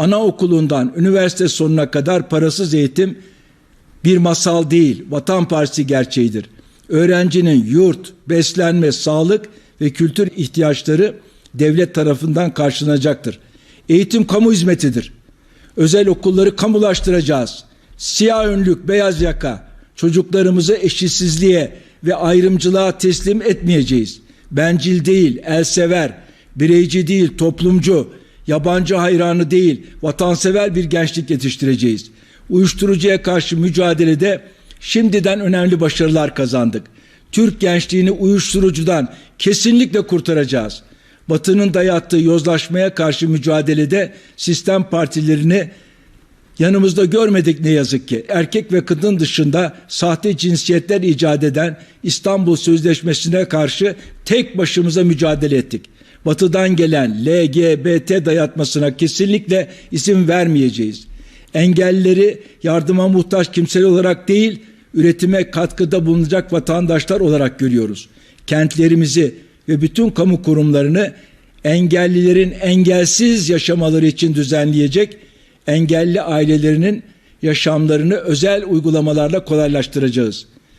anaokulundan üniversite sonuna kadar parasız eğitim bir masal değil, Vatan Partisi gerçeğidir. Öğrencinin yurt, beslenme, sağlık ve kültür ihtiyaçları devlet tarafından karşılanacaktır. Eğitim kamu hizmetidir. Özel okulları kamulaştıracağız. Siyah önlük, beyaz yaka çocuklarımızı eşitsizliğe ve ayrımcılığa teslim etmeyeceğiz. Bencil değil, elsever, bireyci değil, toplumcu, yabancı hayranı değil, vatansever bir gençlik yetiştireceğiz. Uyuşturucuya karşı mücadelede şimdiden önemli başarılar kazandık. Türk gençliğini uyuşturucudan kesinlikle kurtaracağız. Batı'nın dayattığı yozlaşmaya karşı mücadelede sistem partilerini yanımızda görmedik ne yazık ki. Erkek ve kadın dışında sahte cinsiyetler icat eden İstanbul Sözleşmesi'ne karşı tek başımıza mücadele ettik. Batı'dan gelen LGBT dayatmasına kesinlikle izin vermeyeceğiz. Engellileri yardıma muhtaç kimseler olarak değil, üretime katkıda bulunacak vatandaşlar olarak görüyoruz. Kentlerimizi ve bütün kamu kurumlarını engellilerin engelsiz yaşamaları için düzenleyecek, engelli ailelerinin yaşamlarını özel uygulamalarla kolaylaştıracağız.